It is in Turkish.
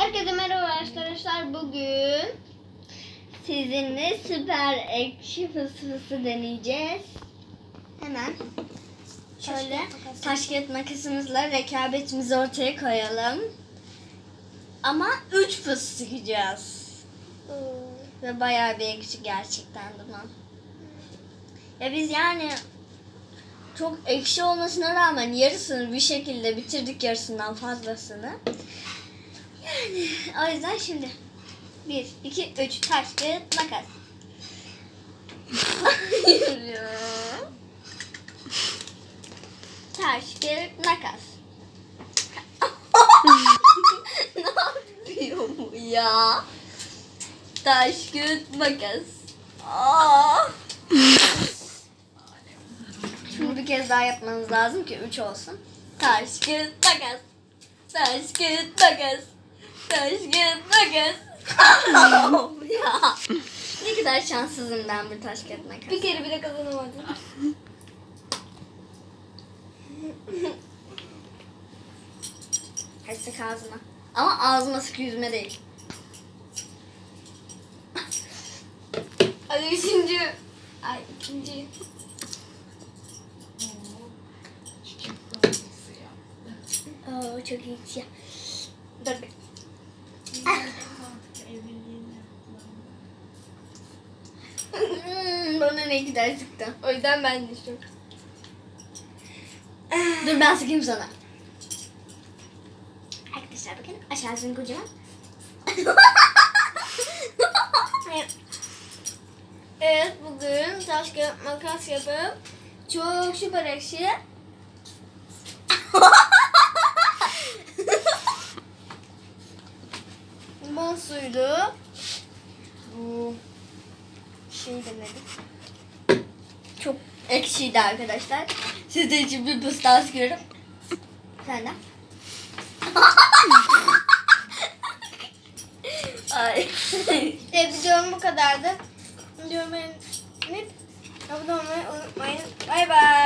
Herkese merhaba arkadaşlar. Bugün sizinle süper ekşi fısfısı deneyeceğiz. Hemen şöyle taş kağıt makasımızla rekabetimizi ortaya koyalım. Ama 3 fıs sıkacağız. Ve bayağı bir ekşi gerçekten duman. Ya biz yani çok ekşi olmasına rağmen yarısını bir şekilde bitirdik yarısından fazlasını. Yani o yüzden şimdi 1, 2, 3 taş, kağıt, makas. Taş, kağıt, makas. ne yapıyor bu ya? Taş, kağıt, makas. Aa. Şimdi bir kez daha yapmanız lazım ki 3 olsun. Taş, kağıt, makas. Taş, kağıt, makas. Taş, kağıt, makas. Ya. Ne kadar şanssızım ben bir taş, kağıt, makas. Bir kere bile kazanamadım. Hadi sık ağzıma. Ama ağzıma sık yüzüme değil. Hadi üçüncü. Ay ikinci. Oo çok iyi. Ya. Dur. bir. Hmm, bana ne kadar sıktı. O yüzden ben düştüm. Dur ben sıkayım sana. Arkadaşlar bakın aşağısını kocaman. Evet bugün taş kağıt makas yapıp çok süper ekşi. Limon suydu. Bu şey demedim. Çok ekşiydi arkadaşlar. Siz de için bir pıs daha sıkıyorum. Sen de. Ay. İşte videom bu kadardı. Videomu beğenip abone olmayı unutmayın. Bay bay.